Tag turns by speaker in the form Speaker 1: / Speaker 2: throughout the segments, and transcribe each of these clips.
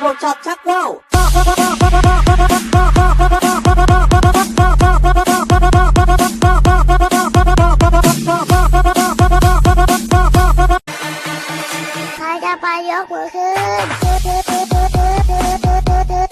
Speaker 1: พวกชอบชักว่าว
Speaker 2: ใครจะไปยกมือขึ้น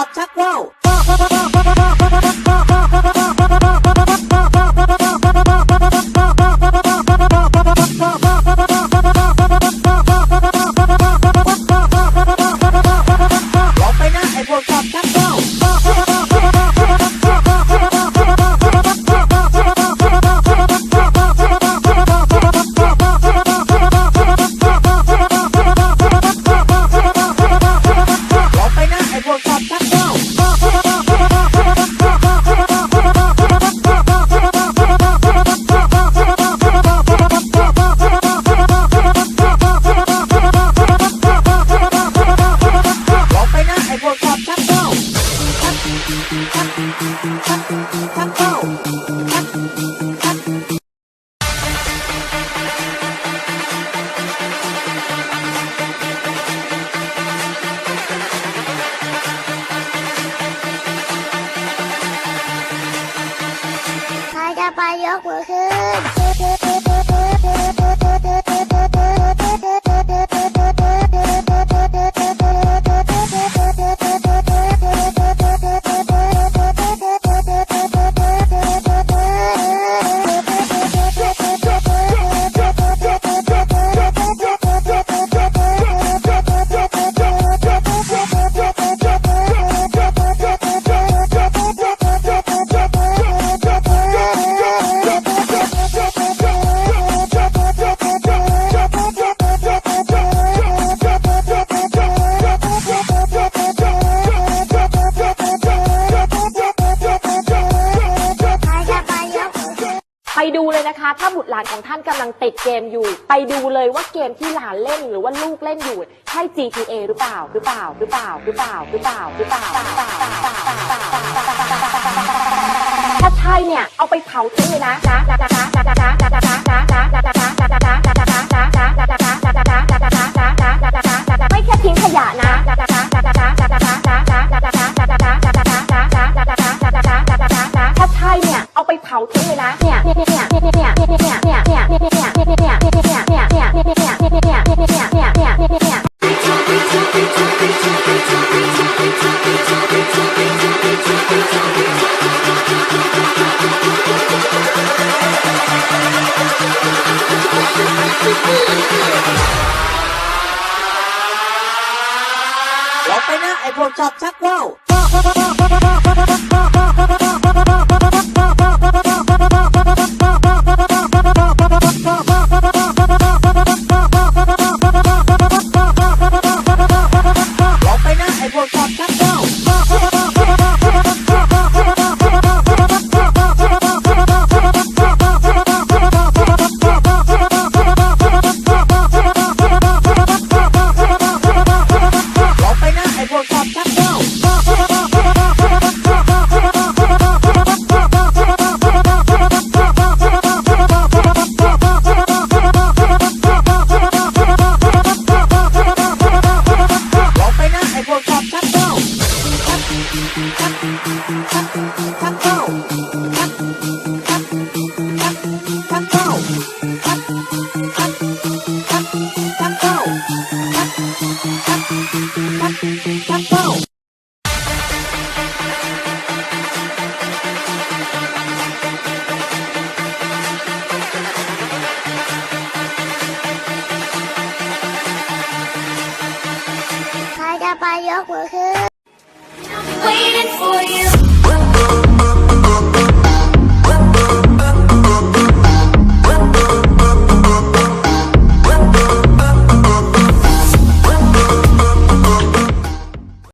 Speaker 1: อบชักว่าว
Speaker 2: ยกหูะ
Speaker 3: คะ ถ้าบุตรหลานของท่านกำลังติดเกมอยู่ ไปดูเลยว่าเกมที่หลานเล่นหรือว่าลูกเล่นอยู่ใช่ GTA หรือเปล่าหรือเปล่าหรือเปล่าหรือเปล่าหรือเปล่าหรือเปล่าถ้าใช่เนี่ยเอาไปเผาทิ้งเลยนะนะนะนะนะนะ ไปนะ
Speaker 1: ไอพวกชอบชักว่าวเราไปนะไอ้พวกชอบชักว่าว
Speaker 4: waiting for you.